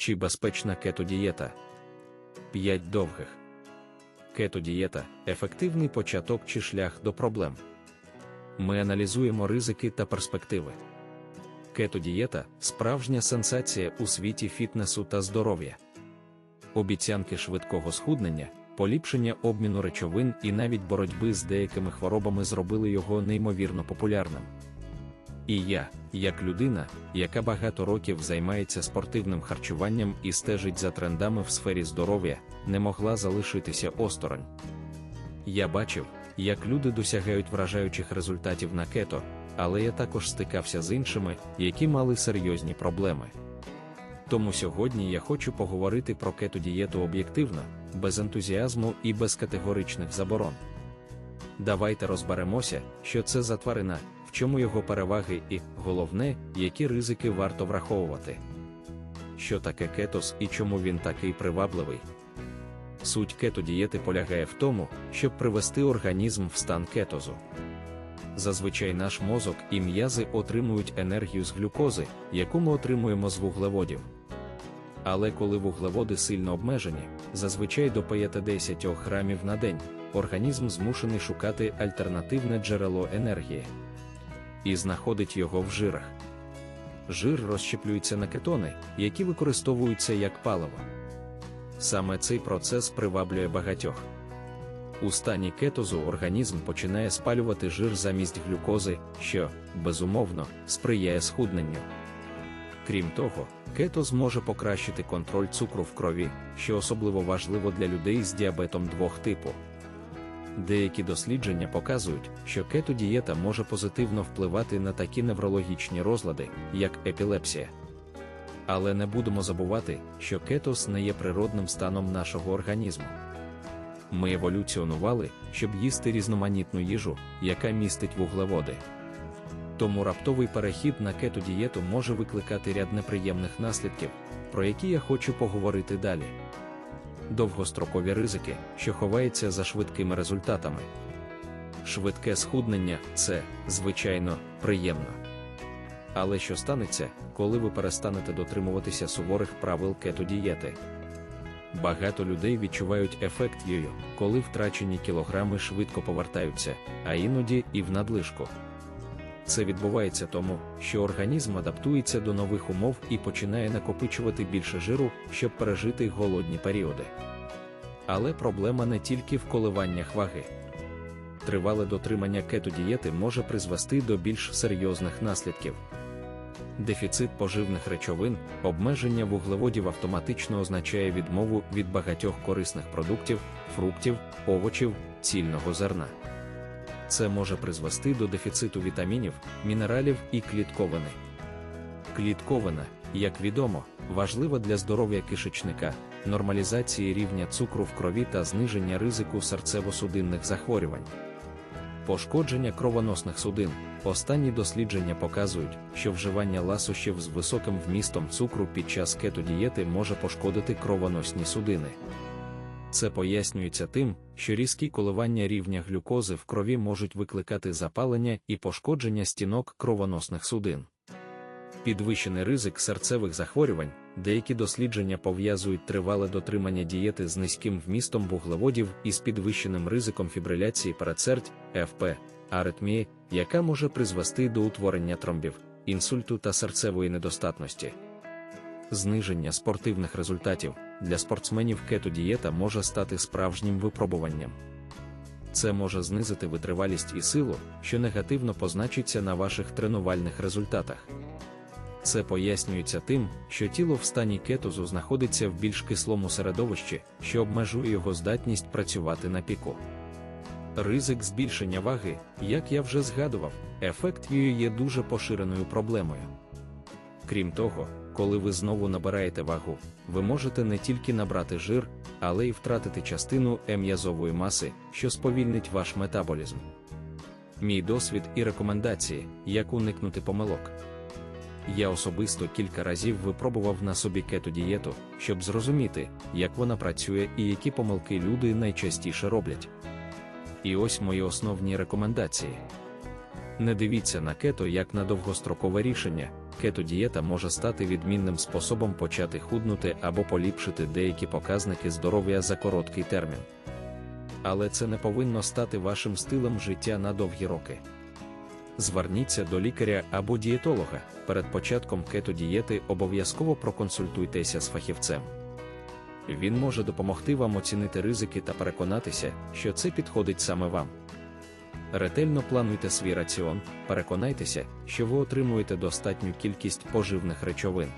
Чи безпечна кетодієта? 5 довгих. Кетодієта ефективний початок чи шлях до проблем. Ми аналізуємо ризики та перспективи. Кетодієта справжня сенсація у світі фітнесу та здоров'я. Обіцянки швидкого схуднення, поліпшення обміну речовин і навіть боротьби з деякими хворобами зробили його неймовірно популярним. І я, як людина, яка багато років займається спортивним харчуванням і стежить за трендами в сфері здоров'я, не могла залишитися осторонь. Я бачив, як люди досягають вражаючих результатів на кето, але я також стикався з іншими, які мали серйозні проблеми. Тому сьогодні я хочу поговорити про кетодієту об'єктивно, без ентузіазму і без категоричних заборон. Давайте розберемося, що це за тварина, в чому його переваги і, головне, які ризики варто враховувати. Що таке кетоз і чому він такий привабливий? Суть кетодієти полягає в тому, щоб привести організм в стан кетозу. Зазвичай наш мозок і м'язи отримують енергію з глюкози, яку ми отримуємо з вуглеводів. Але коли вуглеводи сильно обмежені, зазвичай до 5-10 грамів на день, організм змушений шукати альтернативне джерело енергії і знаходить його в жирах. Жир розщеплюється на кетони, які використовуються як паливо. Саме цей процес приваблює багатьох. У стані кетозу організм починає спалювати жир замість глюкози, що, безумовно, сприяє схудненню. Крім того, кетоз може покращити контроль цукру в крові, що особливо важливо для людей з діабетом двох типу. Деякі дослідження показують, що кетодієта може позитивно впливати на такі неврологічні розлади, як епілепсія. Але не будемо забувати, що кетоз не є природним станом нашого організму. Ми еволюціонували, щоб їсти різноманітну їжу, яка містить вуглеводи. Тому раптовий перехід на кетодієту може викликати ряд неприємних наслідків, про які я хочу поговорити далі. Довгострокові ризики, що ховаються за швидкими результатами. Швидке схуднення це, звичайно, приємно. Але що станеться, коли ви перестанете дотримуватися суворих правил кетодієти? Багато людей відчувають ефект йою, коли втрачені кілограми швидко повертаються, а іноді і в надлишку. Це відбувається тому, що організм адаптується до нових умов і починає накопичувати більше жиру, щоб пережити голодні періоди. Але проблема не тільки в коливаннях ваги. Тривале дотримання кетодієти може призвести до більш серйозних наслідків. Дефіцит поживних речовин, обмеження вуглеводів автоматично означає відмову від багатьох корисних продуктів, фруктів, овочів, цільного зерна. Це може призвести до дефіциту вітамінів, мінералів і клітковини. Клітковина, як відомо, важлива для здоров'я кишечника, нормалізації рівня цукру в крові та зниження ризику серцево-судинних захворювань. Пошкодження кровоносних судин. Останні дослідження показують, що вживання ласощів з високим вмістом цукру під час кетодієти може пошкодити кровоносні судини. Це пояснюється тим, що різкі коливання рівня глюкози в крові можуть викликати запалення і пошкодження стінок кровоносних судин. Підвищений ризик серцевих захворювань, деякі дослідження пов'язують тривале дотримання дієти з низьким вмістом вуглеводів із підвищеним ризиком фібриляції передсердь, ФП, аритмії, яка може призвести до утворення тромбів, інсульту та серцевої недостатності. Зниження спортивних результатів для спортсменів кетодієта може стати справжнім випробуванням. Це може знизити витривалість і силу, що негативно позначиться на ваших тренувальних результатах. Це пояснюється тим, що тіло в стані кетозу знаходиться в більш кислому середовищі, що обмежує його здатність працювати на піку. Ризик збільшення ваги, як я вже згадував, ефект її є дуже поширеною проблемою. Крім того, коли ви знову набираєте вагу, ви можете не тільки набрати жир, але й втратити частину ем'язової маси, що сповільнить ваш метаболізм. Мій досвід і рекомендації, як уникнути помилок. Я особисто кілька разів випробував на собі кетодієту, щоб зрозуміти, як вона працює і які помилки люди найчастіше роблять. І ось мої основні рекомендації. Не дивіться на кето як на довгострокове рішення, кетодієта може стати відмінним способом почати худнути або поліпшити деякі показники здоров'я за короткий термін. Але це не повинно стати вашим стилем життя на довгі роки. Зверніться до лікаря або дієтолога. Перед початком кетодієти обов'язково проконсультуйтеся з фахівцем. Він може допомогти вам оцінити ризики та переконатися, що це підходить саме вам. Ретельно плануйте свій раціон, переконайтеся, що ви отримуєте достатню кількість поживних речовин.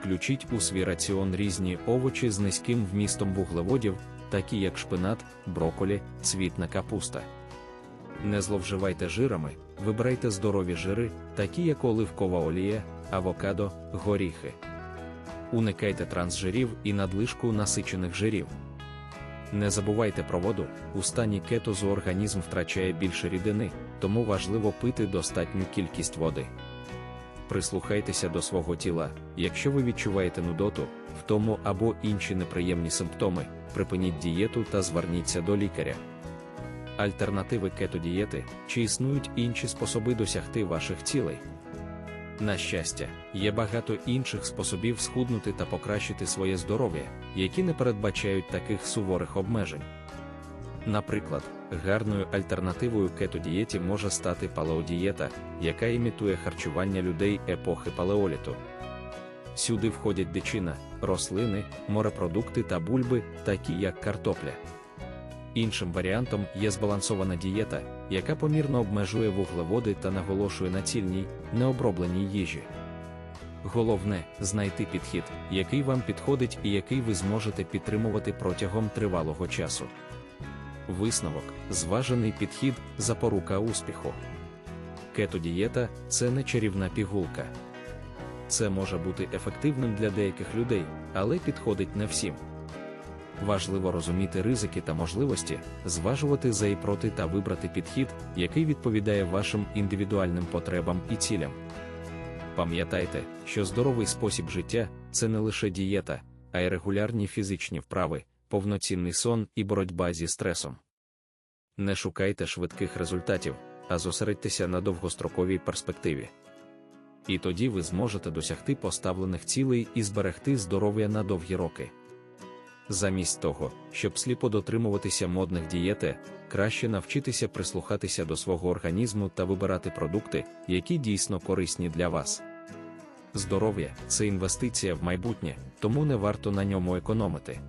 Включіть у свій раціон різні овочі з низьким вмістом вуглеводів, такі як шпинат, броколі, цвітна капуста. Не зловживайте жирами, вибирайте здорові жири, такі як оливкова олія, авокадо, горіхи. Уникайте трансжирів і надлишку насичених жирів. Не забувайте про воду, у стані кетозу організм втрачає більше рідини, тому важливо пити достатню кількість води. Прислухайтеся до свого тіла, якщо ви відчуваєте нудоту, втому або інші неприємні симптоми, припиніть дієту та зверніться до лікаря. Альтернативи кетодієти, чи існують інші способи досягти ваших цілей. На щастя, є багато інших способів схуднути та покращити своє здоров'я, які не передбачають таких суворих обмежень. Наприклад, гарною альтернативою кетодієті може стати палеодієта, яка імітує харчування людей епохи палеоліту. Сюди входять дичина, рослини, морепродукти та бульби, такі як картопля. Іншим варіантом є збалансована дієта, яка помірно обмежує вуглеводи та наголошує на цільній, необробленій їжі. Головне знайти підхід, який вам підходить і який ви зможете підтримувати протягом тривалого часу. Висновок зважений підхід запорука успіху. Кетодієта це не чарівна пігулка. Це може бути ефективним для деяких людей, але підходить не всім. Важливо розуміти ризики та можливості, зважувати за і проти та вибрати підхід, який відповідає вашим індивідуальним потребам і цілям. Пам'ятайте, що здоровий спосіб життя це не лише дієта, а й регулярні фізичні вправи, повноцінний сон і боротьба зі стресом. Не шукайте швидких результатів, а зосередьтеся на довгостроковій перспективі. І тоді ви зможете досягти поставлених цілей і зберегти здоров'я на довгі роки. Замість того, щоб сліпо дотримуватися модних дієти, краще навчитися прислухатися до свого організму та вибирати продукти, які дійсно корисні для вас. Здоров'я це інвестиція в майбутнє, тому не варто на ньому економити.